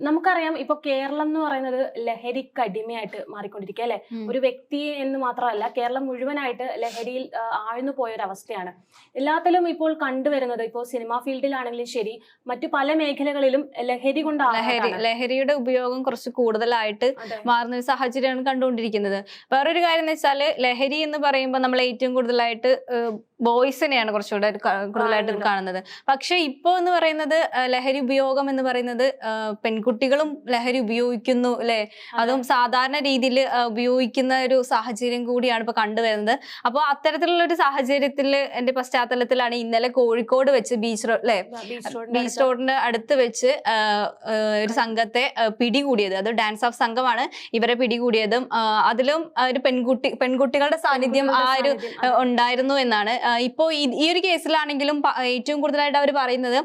നമുക്കറിയാം ഇപ്പൊ കേരളം എന്ന് പറയുന്നത് ലഹരിക്ക് അടിമയായിട്ട് മാറിക്കൊണ്ടിരിക്കുക അല്ലെ. ഒരു വ്യക്തി എന്ന് മാത്രമല്ല കേരളം മുഴുവനായിട്ട് ലഹരിയിൽ ആഴ്ന്നു പോയ ഒരു അവസ്ഥയാണ് എല്ലാത്തിലും ഇപ്പോൾ കണ്ടുവരുന്നത് ഇപ്പോൾ സിനിമാ ഫീൽഡിലാണെങ്കിലും ശരി മറ്റു പല മേഖലകളിലും ലഹരി കൊണ്ട് ലഹരി ലഹരിയുടെ ഉപയോഗം കുറച്ച് കൂടുതലായിട്ട് മാറുന്ന ഒരു സാഹചര്യമാണ് കണ്ടുകൊണ്ടിരിക്കുന്നത്. വേറൊരു കാര്യം എന്ന് വെച്ചാൽ ലഹരി എന്ന് പറയുമ്പോൾ നമ്മൾ ഏറ്റവും കൂടുതലായിട്ട് ബോയ്സിനെയാണ് കുറച്ചുകൂടെ കൂടുതലായിട്ട് കാണുന്നത്. പക്ഷെ ഇപ്പോ എന്ന് പറയുന്നത് ലഹരി ഉപയോഗം എന്ന് പറയുന്നത് പെൺകുട്ടികളും ലഹരി ഉപയോഗിക്കുന്നു അല്ലെ? അതും. സാധാരണ രീതിയിൽ ഉപയോഗിക്കുന്ന ഒരു സാഹചര്യം കൂടിയാണ് ഇപ്പൊ കണ്ടുവരുന്നത് അപ്പോൾ അത്തരത്തിലുള്ള ഒരു സാഹചര്യത്തിൽ എന്റെ പശ്ചാത്തലത്തിലാണ് ഇന്നലെ കോഴിക്കോട് വെച്ച് ബീച്ച് റോഡ് അല്ലെ? ബീച്ച് റോഡിന്റെ അടുത്ത്. വെച്ച് ഒരു സംഘത്തെ പിടികൂടിയത്. അത് ഡാൻസ് ഓഫ് സംഘമാണ് ഇവരെ പിടികൂടിയതും. അതിലും ഒരു പെൺകുട്ടി പെൺകുട്ടികളുടെ സാന്നിധ്യം ആ ഒരു ഉണ്ടായിരുന്നു എന്നാണ് ആ, ഇപ്പോ ഈ- ഒരു കേസിലാണെങ്കിലും ഏറ്റവും കൂടുതലായിട്ട് അവർ പറയുന്നത്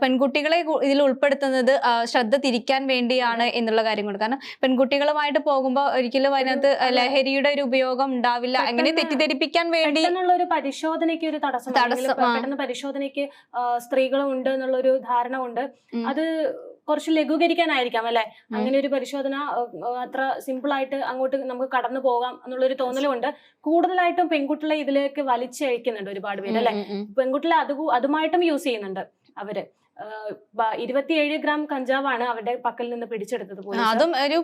പെൺകുട്ടികളെ ഇതിൽ ഉൾപ്പെടുത്തുന്നത് ശ്രദ്ധ തിരിക്കാൻ വേണ്ടിയാണ് എന്നുള്ള കാര്യം കൊണ്ട് കാരണം പെൺകുട്ടികളുമായിട്ട് പോകുമ്പോൾ ഒരിക്കലും അതിനകത്ത് ലഹരിയുടെ ഒരു ഉപയോഗം ഉണ്ടാവില്ല. അങ്ങനെ തെറ്റിദ്ധരിപ്പിക്കാൻ വേണ്ടി ഒരു പരിശോധനയ്ക്ക് ഒരു തടസ്സം തടസ്സം, പരിശോധനയ്ക്ക് സ്ത്രീകളും ഉണ്ട് എന്നുള്ളൊരു ധാരണ ഉണ്ട്. അത് കുറച്ച് ലഘൂകരിക്കാനായിരിക്കാം അല്ലെ? അങ്ങനെ ഒരു പരിശോധന അത്ര സിമ്പിൾ ആയിട്ട് അങ്ങോട്ട് നമുക്ക് കടന്നു പോകാം എന്നുള്ളൊരു തോന്നലുണ്ട് കൂടുതലായിട്ടും പെൺകുട്ടികളെ ഇതിലേക്ക് വലിച്ചഴിക്കുന്നുണ്ട് ഒരുപാട് പേര് അല്ലെ. പെൺകുട്ടികളെ അത് അതുമായിട്ടും യൂസ് ചെയ്യുന്നുണ്ട് അവർ. ഇരുപത്തിയേഴ് ഗ്രാം കഞ്ചാവാണ് അവരുടെ പക്കൽ നിന്ന് പിടിച്ചെടുത്തത് അതും ഒരു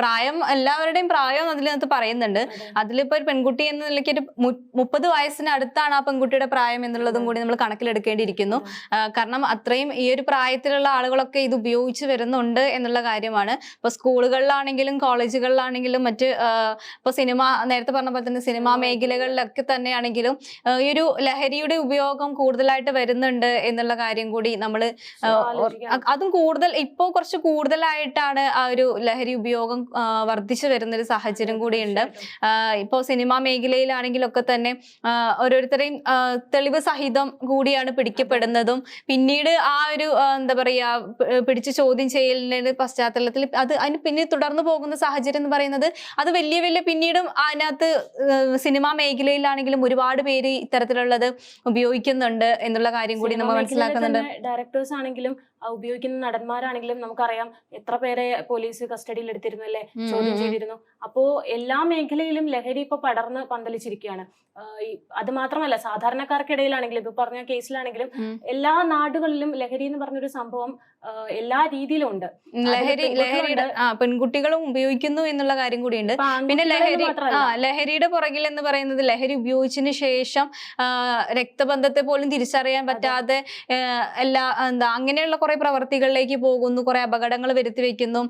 പ്രായം എല്ലാവരുടെയും പ്രായം അതിനകത്ത് പറയുന്നുണ്ട്. അതെ. അതിലിപ്പോ ഒരു പെൺകുട്ടി എന്ന നിലയ്ക്ക് ഒരു മുപ്പത് വയസ്സിന് അടുത്താണ് ആ പെൺകുട്ടിയുടെ പ്രായം എന്നുള്ളതും കൂടി നമ്മൾ കണക്കിലെടുക്കേണ്ടിയിരിക്കുന്നു. കാരണം അത്രയും ഈ ഒരു പ്രായത്തിലുള്ള ആളുകളൊക്കെ ഇത് ഉപയോഗിച്ച് വരുന്നുണ്ട് എന്നുള്ള കാര്യമാണ്. ഇപ്പൊ സ്കൂളുകളിലാണെങ്കിലും കോളേജുകളിലാണെങ്കിലും മറ്റ് ഇപ്പൊ സിനിമ നേരത്തെ പറഞ്ഞ പോലെ തന്നെ സിനിമാ മേഖലകളിലൊക്കെ തന്നെയാണെങ്കിലും ഈ ഒരു ലഹരിയുടെ ഉപയോഗം കൂടുതലായിട്ട് വരുന്നുണ്ട് എന്നുള്ള കാര്യം കൂടി നമ്മൾ. അതും കൂടുതൽ ഇപ്പോ കുറച്ച് കൂടുതലായിട്ടാണ് ആ ഒരു ലഹരി ഉപയോഗം വർദ്ധിച്ചു വരുന്ന ഒരു സാഹചര്യം കൂടിയുണ്ട്. തീർച്ചയായിട്ടും. ആഹ് ഇപ്പോ സിനിമാ മേഖലയിലാണെങ്കിലൊക്കെ തന്നെ ഓരോരുത്തരെയും തെളിവ് സഹിതം കൂടിയാണ് പിടിക്കപ്പെടുന്നതും. പിന്നീട് ആ ഒരു എന്താ പറയാ പിടിച്ച് ചോദ്യം ചെയ്യലിന്റെ പശ്ചാത്തലത്തിൽ അത് അതിന് പിന്നെ തുടർന്നു പോകുന്ന സാഹചര്യം എന്ന് പറയുന്നത് അത് വലിയ വലിയ പിന്നീടും അതിനകത്ത് സിനിമാ മേഖലയിലാണെങ്കിലും ഒരുപാട് പേര് ഇത്തരത്തിലുള്ളത് ഉപയോഗിക്കുന്നുണ്ട് എന്നുള്ള കാര്യം കൂടി നമ്മൾ മനസ്സിലാക്കുന്നുണ്ട്. തന്നെ ഡയറക്ടേഴ്സ് ആണെങ്കിലും ഉപയോഗിക്കുന്ന നടന്മാരാണെങ്കിലും നമുക്കറിയാം എത്ര പേരെ പോലീസ് കസ്റ്റഡിയിൽ എടുത്തിരുന്നു അല്ലെ ചോദ്യം. ചെയ്തിരുന്നു. അപ്പോ എല്ലാ മേഖലയിലും ലഹരി ഇപ്പൊ പടർന്ന് പന്തലിച്ചിരിക്കുകയാണ്. അത് മാത്രമല്ല സാധാരണക്കാർക്കിടയിലാണെങ്കിലും ഇപ്പൊ പറഞ്ഞ കേസിലാണെങ്കിലും. എല്ലാ നാടുകളിലും ലഹരി എന്ന് പറഞ്ഞൊരു സംഭവം എല്ലാ രീതിയിലും ഉണ്ട്. ലഹരി ലഹരി ലഹരിയുടെ പെൺകുട്ടികളും ഉപയോഗിക്കുന്നു എന്നുള്ള കാര്യം കൂടിയുണ്ട്. പിന്നെ ലഹരി ലഹരിയുടെ പുറകിൽ എന്ന് പറയുന്നത് ലഹരി ഉപയോഗിച്ചതിന് ശേഷം രക്തബന്ധത്തെ പോലും തിരിച്ചറിയാൻ പറ്റാതെ എല്ലാ എന്താ അങ്ങനെയുള്ള കുറെ പ്രവർത്തികളിലേക്ക് പോകുന്നു കുറെ അപകടങ്ങൾ വരുത്തി വെക്കുന്നു.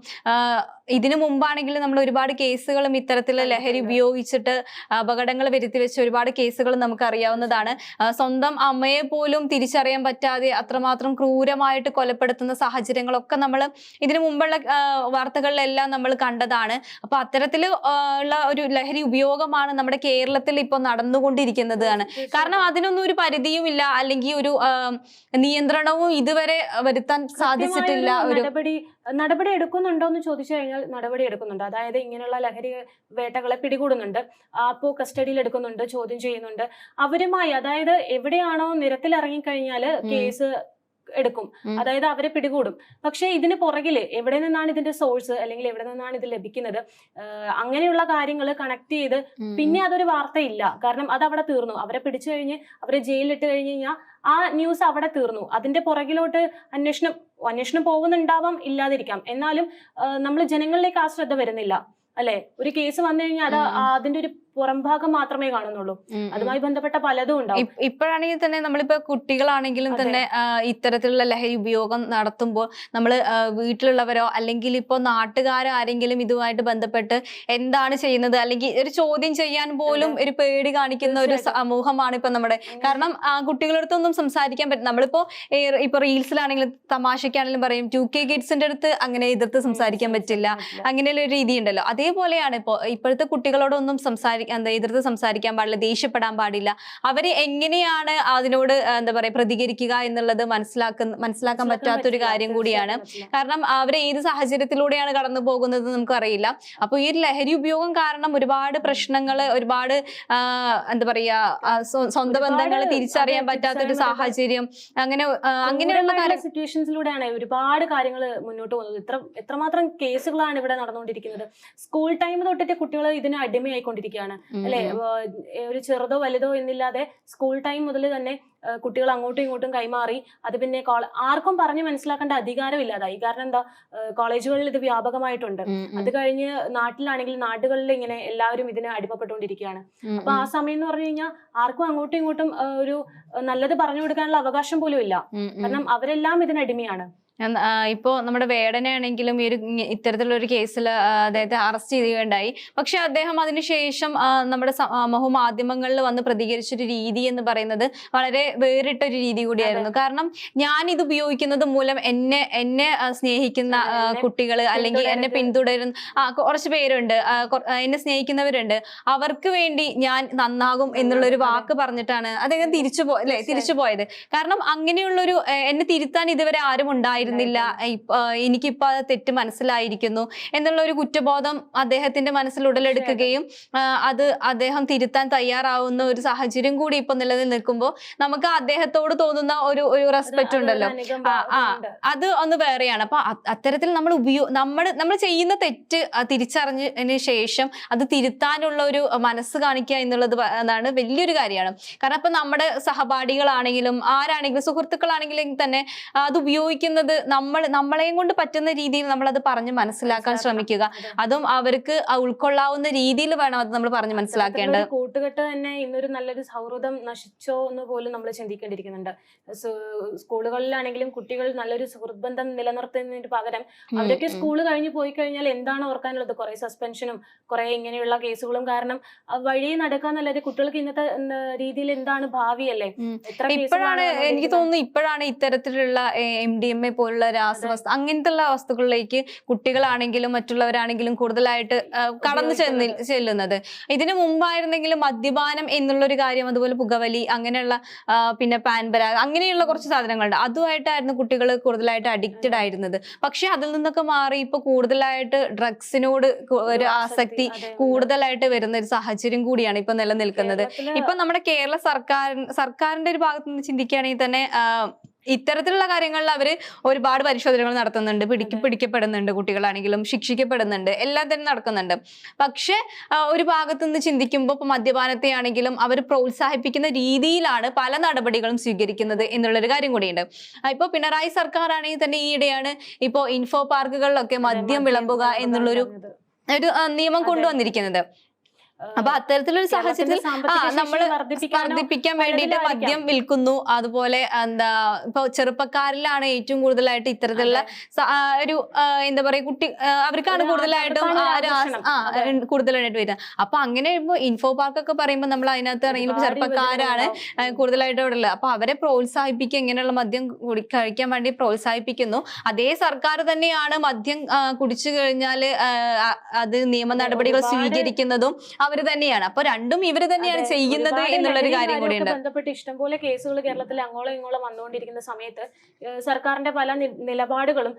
ഇതിനു മുമ്പാണെങ്കിൽ നമ്മൾ ഒരുപാട് കേസുകളും ഇത്തരത്തിലുള്ള ലഹരി ഉപയോഗിച്ചിട്ട് അപകടങ്ങൾ വരുത്തി വെച്ച ഒരുപാട് കേസുകൾ നമുക്ക് അറിയാവുന്നതാണ്. സ്വന്തം അമ്മയെ പോലും തിരിച്ചറിയാൻ പറ്റാതെ അത്രമാത്രം ക്രൂരമായിട്ട് കൊലപ്പെടുത്തുന്ന സാഹചര്യങ്ങളൊക്കെ നമ്മൾ ഇതിനു മുമ്പുള്ള വാർത്തകളിലെല്ലാം നമ്മൾ കണ്ടതാണ്. അപ്പൊ അത്തരത്തിൽ ഉള്ള ഒരു ലഹരി ഉപയോഗമാണ് നമ്മുടെ കേരളത്തിൽ ഇപ്പോൾ നടന്നുകൊണ്ടിരിക്കുന്നത് ആണ് കാരണം അതിനൊന്നും ഒരു പരിധിയുമില്ല. അല്ലെങ്കിൽ ഒരു നിയന്ത്രണവും ഇതുവരെ വരുത്താൻ സാധിച്ചിട്ടില്ല ഒരു നടപടി നടപടി എടുക്കുന്നുണ്ടോ എന്ന് ചോദിച്ചു കഴിഞ്ഞാൽ നടപടി എടുക്കുന്നുണ്ട് അതായത് ഇങ്ങനെയുള്ള ലഹരി വേട്ടകളെ പിടികൂടുന്നുണ്ട് അപ്പോ കസ്റ്റഡിയിൽ എടുക്കുന്നുണ്ട് ചോദ്യം ചെയ്യുന്നുണ്ട് അവരുമായി അതായത് എവിടെയാണോ നിരത്തിൽ ഉം. കേസ് എടുക്കും. അതായത് അവരെ പിടികൂടും. പക്ഷേ ഇതിന് പുറകിൽ എവിടെ നിന്നാണ് ഇതിന്റെ സോഴ്സ് അല്ലെങ്കിൽ എവിടെ നിന്നാണ് ഇത് ലഭിക്കുന്നത്? അങ്ങനെയുള്ള കാര്യങ്ങൾ കണക്ട് ചെയ്ത് പിന്നെ അതൊരു വാർത്തയില്ല. കാരണം അത് അവിടെ തീർന്നു. അവരെ പിടിച്ചു കഴിഞ്ഞ് അവരെ ജയിലിലിട്ട് കഴിഞ്ഞ് കഴിഞ്ഞാൽ ആ ന്യൂസ് അവിടെ തീർന്നു. അതിന്റെ പുറകിലോട്ട് അന്വേഷണം അന്വേഷണം പോകുന്നുണ്ടാവാം ഇല്ലാതിരിക്കാം. എന്നാലും നമ്മൾ ജനങ്ങളിലേക്ക് ആ ശ്രദ്ധ വരുന്നില്ല. അല്ലെ? ഒരു കേസ് വന്നു കഴിഞ്ഞാൽ അത് അതിന്റെ ഒരു പുറംഭാഗം മാത്രമേ കാണുന്നുള്ളൂ. അതുമായി ബന്ധപ്പെട്ട പലതും ഉണ്ടാവും. ഇപ്പോഴാണെങ്കിൽ തന്നെ നമ്മളിപ്പോ കുട്ടികളാണെങ്കിലും തന്നെ ഇത്തരത്തിലുള്ള ലഹരി ഉപയോഗം നടത്തുമ്പോൾ നമ്മൾ വീട്ടിലുള്ളവരോ അല്ലെങ്കിൽ ഇപ്പോ നാട്ടുകാരോ ആരെങ്കിലും ഇതുമായിട്ട് ബന്ധപ്പെട്ട് എന്താണ് ചെയ്യുന്നത്? അല്ലെങ്കിൽ ഒരു ചോദ്യം ചെയ്യാൻ പോലും ഒരു പേടി കാണിക്കുന്ന ഒരു സമൂഹമാണ് ഇപ്പൊ നമ്മുടെ. കാരണം ആ, കുട്ടികളുടെ അടുത്തൊന്നും സംസാരിക്കാൻ പറ്റും നമ്മളിപ്പോ ഇപ്പൊ റീൽസിലാണെങ്കിലും തമാശക്കാണെങ്കിലും പറയും ടു കെ കിഡ്സിന്റെ അടുത്ത് അങ്ങനെ എതിർത്ത് സംസാരിക്കാൻ പറ്റില്ല. അങ്ങനെയുള്ള ഒരു രീതി ഉണ്ടല്ലോ അതേപോലെയാണ് ഇപ്പോ ഇപ്പോഴത്തെ കുട്ടികളോടൊന്നും സംസാരി സംസാരിക്കാൻ എന്താ എതിർത്ത് സംസാരിക്കാൻ പാടില്ല ദേഷ്യപ്പെടാൻ പാടില്ല. അവരെ എങ്ങനെയാണ് അതിനോട് എന്താ പറയാ പ്രതികരിക്കുക എന്നുള്ളത് മനസ്സിലാക്കുന്ന മനസ്സിലാക്കാൻ പറ്റാത്തൊരു കാര്യം കൂടിയാണ് കാരണം അവരെ ഏത് സാഹചര്യത്തിലൂടെയാണ് കടന്നു പോകുന്നത് നമുക്ക് അറിയില്ല അപ്പൊ ഈ ഒരു ലഹരി ഉപയോഗം കാരണം ഒരുപാട് പ്രശ്നങ്ങൾ ഒരുപാട് എന്താ പറയാ സ്വന്തം ബന്ധങ്ങൾ തിരിച്ചറിയാൻ പറ്റാത്തൊരു പറ്റാത്ത ഒരു സാഹചര്യം. അങ്ങനെ അങ്ങനെയുള്ള സിറ്റുവേഷൻസിലൂടെയാണ് ഒരുപാട് കാര്യങ്ങൾ മുന്നോട്ട് പോകുന്നത്. ഇത്ര എത്രമാത്രം കേസുകളാണ് ഇവിടെ നടന്നുകൊണ്ടിരിക്കുന്നത്. സ്കൂൾ ടൈം തൊട്ടിട്ട് കുട്ടികൾ ഇതിന് അടിമയായിക്കൊണ്ടിരിക്കുകയാണ്. ഉം, അല്ലെ? ഒരു ചെറുതോ വലുതോ എന്നില്ലാതെ സ്കൂൾ ടൈം മുതൽ തന്നെ കുട്ടികൾ അങ്ങോട്ടും ഇങ്ങോട്ടും കൈമാറി. അത് പിന്നെ ആർക്കും പറഞ്ഞു മനസ്സിലാക്കേണ്ട അധികാരം ഇല്ലാതായി കാരണം എന്താ? കോളേജുകളിൽ ഇത് വ്യാപകമായിട്ടുണ്ട്. അത് കഴിഞ്ഞ് നാട്ടിലാണെങ്കിൽ നാടുകളിൽ ഇങ്ങനെ എല്ലാവരും ഇതിന് അടിമപ്പെട്ടുകൊണ്ടിരിക്കുകയാണ്. അപ്പൊ ആ സമയം എന്ന് പറഞ്ഞു കഴിഞ്ഞാൽ ആർക്കും അങ്ങോട്ടും ഇങ്ങോട്ടും ഒരു നല്ലത് പറഞ്ഞു കൊടുക്കാനുള്ള അവകാശം പോലും ഇല്ല. കാരണം അവരെല്ലാം ഇതിന് ഇപ്പോ നമ്മുടെ വേടനാണെങ്കിലും ഈ ഒരു ഇത്തരത്തിലുള്ള ഒരു കേസിൽ അദ്ദേഹത്തെ അറസ്റ്റ് ചെയ്യുകയുണ്ടായി. പക്ഷെ അദ്ദേഹം അതിനുശേഷം നമ്മുടെ സമൂഹ മാധ്യമങ്ങളിൽ വന്ന് പ്രതികരിച്ചൊരു രീതി എന്ന് പറയുന്നത് വളരെ വേറിട്ട ഒരു രീതി കൂടിയായിരുന്നു. കാരണം ഞാൻ ഇത് ഉപയോഗിക്കുന്നത് മൂലം എന്നെ എന്നെ സ്നേഹിക്കുന്ന കുട്ടികൾ അല്ലെങ്കിൽ എന്നെ പിന്തുടരുന്ന കുറച്ച് പേരുണ്ട്. എന്നെ സ്നേഹിക്കുന്നവരുണ്ട്. അവർക്ക് വേണ്ടി ഞാൻ നന്നാകും എന്നുള്ള ഒരു വാക്ക് പറഞ്ഞിട്ടാണ് അദ്ദേഹം തിരിച്ചു പോ അല്ലെ തിരിച്ചു പോയത്. കാരണം അങ്ങനെയുള്ളൊരു എന്നെ തിരുത്താൻ ഇതുവരെ ആരും ഉണ്ടായിരുന്നില്ല ആ, എനിക്കിപ്പോ അത് തെറ്റ് മനസ്സിലായിരിക്കുന്നു എന്നുള്ള ഒരു കുറ്റബോധം അദ്ദേഹത്തിന്റെ മനസ്സിൽ ഉടലെടുക്കുകയും അത് അദ്ദേഹം തിരുത്താൻ തയ്യാറാവുന്ന ഒരു സാഹചര്യം കൂടി ഇപ്പൊ നിലനിൽ നിൽക്കുമ്പോൾ നമുക്ക് അദ്ദേഹത്തോട് തോന്നുന്ന ഒരു ഒരു റെസ്പെക്ട് ഉണ്ടല്ലോ. ആ. അത് ഒന്ന് വേറെയാണ്. അപ്പൊ അത്തരത്തിൽ നമ്മൾ ഉപയോ നമ്മൾ നമ്മൾ ചെയ്യുന്ന തെറ്റ് തിരിച്ചറിഞ്ഞതിന് ശേഷം അത് തിരുത്താനുള്ള ഒരു മനസ്സ് കാണിക്കുക എന്നുള്ളത് എന്നാണ് വലിയൊരു കാര്യമാണ്. കാരണം ഇപ്പൊ നമ്മുടെ സഹപാഠികളാണെങ്കിലും ആരാണെങ്കിലും സുഹൃത്തുക്കളാണെങ്കിലും തന്നെ അത് ഉപയോഗിക്കുന്നത് നമ്മൾ നമ്മളെയും കൊണ്ട് പറ്റുന്ന രീതിയിൽ നമ്മൾ അത് പറഞ്ഞ് മനസ്സിലാക്കാൻ ശ്രമിക്കുക. അതും. അവർക്ക് ഉൾക്കൊള്ളാവുന്ന രീതിയിൽ വേണം അത് നമ്മൾ പറഞ്ഞ് മനസ്സിലാക്കേണ്ടത്. കൂട്ടുകെട്ട് തന്നെ ഇന്നൊരു നല്ലൊരു സൗഹൃദം നശിച്ചോ എന്ന് പോലും നമ്മൾ ചിന്തിക്കേണ്ടിയിരിക്കുന്നുണ്ട്. സ്കൂളുകളിലാണെങ്കിലും കുട്ടികൾ നല്ലൊരു സുഹൃത്ത് ബന്ധം നിലനിർത്തുന്നതിന് പകരം അവരൊക്കെ സ്കൂൾ കഴിഞ്ഞ് പോയി കഴിഞ്ഞാൽ എന്താണ് ഓർക്കാനുള്ളത്? കുറെ സസ്പെൻഷനും കുറെ ഇങ്ങനെയുള്ള കേസുകളും കാരണം വഴി നടക്കാന്നല്ലാതെ കുട്ടികൾക്ക് ഇന്നത്തെ രീതിയിൽ എന്താണ് ഭാവിയല്ലേ. എത്ര ഇപ്പോഴാണ് എനിക്ക് തോന്നുന്നു ഇപ്പോഴാണ് ഇത്തരത്തിലുള്ള എം ഡി എം എ പോലുള്ള രാസവസ്തു അങ്ങനത്തെ ഉള്ള വസ്തുക്കളിലേക്ക് കുട്ടികളാണെങ്കിലും മറ്റുള്ളവരാണെങ്കിലും കൂടുതലായിട്ട് കടന്നു ചെല്ലുന്നത്. ഇതിനു മുമ്പായിരുന്നെങ്കിലും മദ്യപാനം എന്നുള്ളൊരു കാര്യം അതുപോലെ പുകവലി അങ്ങനെയുള്ള പിന്നെ പാൻപര അങ്ങനെയുള്ള കുറച്ച് സാധനങ്ങളുണ്ട്. അതുമായിട്ടായിരുന്നു കുട്ടികൾ കൂടുതലായിട്ട് അഡിക്റ്റഡ് ആയിരുന്നത്. പക്ഷെ അതിൽ നിന്നൊക്കെ മാറി ഇപ്പൊ കൂടുതലായിട്ട് ഡ്രഗ്സിനോട് ഒരു ആസക്തി. കൂടുതലായിട്ട് വരുന്ന ഒരു സാഹചര്യം കൂടിയാണ് ഇപ്പൊ നിലനിൽക്കുന്നത്. ഇപ്പൊ നമ്മുടെ കേരള സർക്കാർ സർക്കാരിന്റെ ഒരു ഭാഗത്ത് നിന്ന് ചിന്തിക്കുകയാണെങ്കിൽ തന്നെ ഇത്തരത്തിലുള്ള കാര്യങ്ങളിൽ അവർ ഒരുപാട് പരിശോധനകൾ നടത്തുന്നുണ്ട്. പിടിക്ക് പിടിക്കപ്പെടുന്നുണ്ട് കുട്ടികളാണെങ്കിലും ശിക്ഷിക്കപ്പെടുന്നുണ്ട് എല്ലാം തന്നെ നടക്കുന്നുണ്ട്. പക്ഷെ ഒരു ഭാഗത്തു നിന്ന് ചിന്തിക്കുമ്പോൾ ഇപ്പൊ മദ്യപാനത്തെ ആണെങ്കിലും അവർ പ്രോത്സാഹിപ്പിക്കുന്ന രീതിയിലാണ് പല നടപടികളും സ്വീകരിക്കുന്നത് എന്നുള്ളൊരു കാര്യം കൂടിയുണ്ട്. ഇപ്പോൾ ഇപ്പൊ പിണറായി സർക്കാർ ആണെങ്കിൽ തന്നെ ഈയിടെയാണ് ഇപ്പോ ഇൻഫോ പാർക്കുകളിലൊക്കെ മദ്യം വിളമ്പുക എന്നുള്ളൊരു ഒരു നിയമം. കൊണ്ടുവന്നിരിക്കുന്നത്. അപ്പൊ അത്തരത്തിലൊരു സാഹചര്യത്തിൽ വർദ്ധിപ്പിക്കാനോ വർദ്ധിപ്പിക്കാൻ വേണ്ടിയിട്ട് മദ്യം വിൽക്കുന്നു. അതുപോലെ എന്താ ഇപ്പൊ ചെറുപ്പക്കാരിലാണ് ഏറ്റവും കൂടുതലായിട്ട് ഇത്തരത്തിലുള്ള ഒരു എന്താ പറയാ കുട്ടി അവർക്കാണ് കൂടുതലായിട്ടും കൂടുതലായിട്ട് വരുന്നത്. അപ്പൊ അങ്ങനെ വരുമ്പോ ഇൻഫോ പാർക്ക് ഒക്കെ പറയുമ്പോൾ നമ്മൾ അതിനകത്ത് ഇറങ്ങി ചെറുപ്പക്കാരാണ് കൂടുതലായിട്ട് അവിടെ ഉള്ളത് അപ്പൊ അവരെ പ്രോത്സാഹിപ്പിക്കുക ഇങ്ങനെയുള്ള മദ്യം കുടി കഴിക്കാൻ വേണ്ടി പ്രോത്സാഹിപ്പിക്കുന്നു. അതേ സർക്കാർ തന്നെയാണ് മദ്യം കുടിച്ചു ആ, അത് നിയമ നടപടികൾ സ്വീകരിക്കുന്നതും അവർ തന്നെയാണ്. അപ്പൊ രണ്ടും ഇവർ തന്നെയാണ് ചെയ്യുന്നത് എന്നുള്ള ലഹരിയും കാര്യം കൂടിയുണ്ട്. ബന്ധപ്പെട്ട് ഇഷ്ടംപോലെ കേസുകൾ കേരളത്തിൽ അങ്ങോളം ഇങ്ങോളം വന്നുകൊണ്ടിരിക്കുന്ന സമയത്ത് സർക്കാരിന്റെ പല നിലപാടുകളും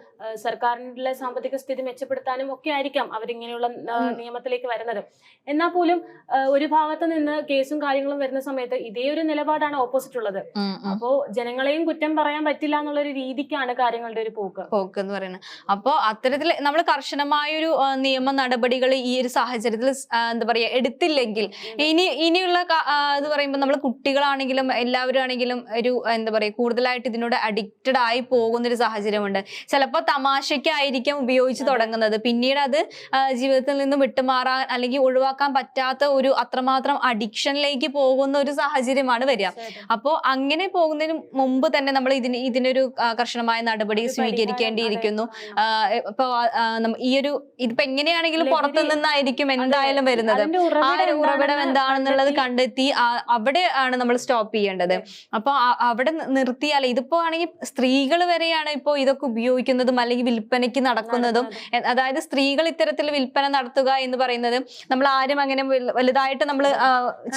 സർക്കാരിന്റെ സാമ്പത്തിക സ്ഥിതി മെച്ചപ്പെടുത്താനും ഒക്കെ ആയിരിക്കാം അവരിങ്ങനെയുള്ള നിയമത്തിലേക്ക് വരുന്നത്. എന്നാൽ പോലും ഒരു ഭാഗത്ത് നിന്ന് കേസും കാര്യങ്ങളും വരുന്ന സമയത്ത് ഇതേ ഒരു നിലപാടാണ് ഓപ്പോസിറ്റ് ഉള്ളത്. അപ്പോ ജനങ്ങളെയും കുറ്റം പറയാൻ പറ്റില്ല എന്നുള്ള ഒരു രീതിക്കാണ് കാര്യങ്ങളുടെ ഒരു പോക്ക്. പോക്ക് എന്ന് പറയുന്നത്. അപ്പോ അത്തരത്തിൽ നമ്മൾ കർശനമായൊരു ഒരു നിയമ നടപടികൾ ഈ ഒരു സാഹചര്യത്തിൽ എന്താ പറയാ എടുത്തില്ലെങ്കിൽ. ഇനി ഇനിയുള്ള ഇത് പറയുമ്പോൾ നമ്മൾ കുട്ടികളാണെങ്കിലും എല്ലാവരും ആണെങ്കിലും ഒരു എന്താ പറയുക കൂടുതലായിട്ട് ഇതിനോട് അഡിക്റ്റഡ് ആയി പോകുന്ന ഒരു സാഹചര്യമുണ്ട്. ചിലപ്പോൾ തമാശയ്ക്കായിരിക്കും ഉപയോഗിച്ച്. തുടങ്ങുന്നത്. പിന്നീട് അത് ജീവിതത്തിൽ നിന്ന് വിട്ടുമാറാൻ അല്ലെങ്കിൽ ഒഴിവാക്കാൻ പറ്റാത്ത ഒരു അത്രമാത്രം അഡിക്ഷനിലേക്ക് പോകുന്ന ഒരു സാഹചര്യമാണ് വരിക. അപ്പോൾ അങ്ങനെ പോകുന്നതിന് മുമ്പ് തന്നെ നമ്മൾ ഇതിന് ഇതിനൊരു കർശനമായ നടപടി സ്വീകരിക്കേണ്ടിയിരിക്കുന്നു. ഇപ്പൊ ഈ ഒരു ഇതിപ്പോ എങ്ങനെയാണെങ്കിലും പുറത്തു നിന്നായിരിക്കും എന്തായാലും വരുന്നത്. ഉറവിടം എന്താണെന്ന് എന്താണെന്നുള്ളത് കണ്ടെത്തി- അവിടെ ആണ് നമ്മൾ സ്റ്റോപ്പ് ചെയ്യേണ്ടത്. അപ്പൊ അവിടെ നിർത്തിയാൽ ഇതിപ്പോ ആണെങ്കിൽ സ്ത്രീകൾ വരെയാണ് ഇപ്പോ ഇതൊക്കെ ഉപയോഗിക്കുന്നതും അല്ലെങ്കിൽ വിൽപ്പനയ്ക്ക് നടക്കുന്നതും. അതായത് സ്ത്രീകൾ ഇത്തരത്തിൽ വിൽപ്പന നടത്തുക എന്ന് പറയുന്നത് നമ്മൾ ആരും അങ്ങനെ വലുതായിട്ട് നമ്മൾ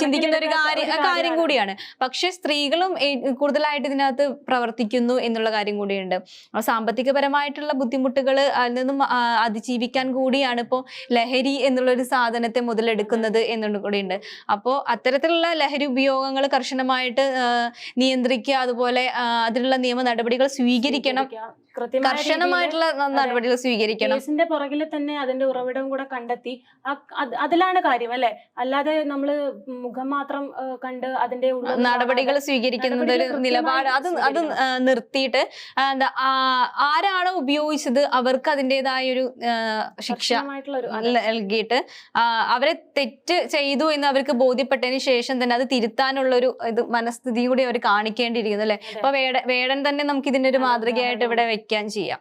ചിന്തിക്കുന്ന ഒരു കാര്യം. കൂടിയാണ്. പക്ഷെ സ്ത്രീകളും കൂടുതലായിട്ട് ഇതിനകത്ത് പ്രവർത്തിക്കുന്നു എന്നുള്ള കാര്യം കൂടിയുണ്ട്. സാമ്പത്തികപരമായിട്ടുള്ള ബുദ്ധിമുട്ടുകൾ അതിൽ നിന്നും അതിജീവിക്കാൻ കൂടിയാണ് ഇപ്പോൾ ലഹരി എന്നുള്ള ഒരു സാധനത്തെ മുതലെടുക്കുന്നത്. എന്നുള്ളത് കൂടിയുണ്ട്. അപ്പോൾ അത്തരത്തിലുള്ള ലഹരി ഉപയോഗങ്ങൾ കർശനമായിട്ട് നിയന്ത്രിക്കുക അതുപോലെ അതിനുള്ള നിയമ നടപടികൾ സ്വീകരിക്കണം. കർശനമായിട്ടുള്ള നടപടികൾ സ്വീകരിക്കണം. കേസിന്റെ പുറകിൽ തന്നെ അതിന്റെ ഉറവിടം കൂടെ കണ്ടെത്തി അതിലാണ് കാര്യം അല്ലെ? അല്ലാതെ നമ്മൾ മുഖം മാത്രം കണ്ട് അതിന്റെ നടപടികൾ സ്വീകരിക്കുന്ന സ്വീകരിക്കുന്നത് ഒരു നിലപാട് അത് അത് നിർത്തിയിട്ട് എന്താ ആരാണോ ഉപയോഗിച്ചത് അവർക്ക് അതിന്റെതായ ഒരു ശിക്ഷ. നൽകിയിട്ട് അവരെ തെറ്റ് ചെയ്തു എന്ന് അവർക്ക് ബോധ്യപ്പെട്ടതിന് ശേഷം തന്നെ അത് തിരുത്താനുള്ള ഒരു ഇത് മനസ്ഥിതി കൂടി അവർ കാണിക്കേണ്ടിയിരിക്കുന്നു അല്ലെ. അപ്പൊ വേട വേടൻ തന്നെ നമുക്ക് ഇതിന്റെ ഒരു മാതൃകയായിട്ട് ഇവിടെ വെക്കാൻ ചെയ്യാം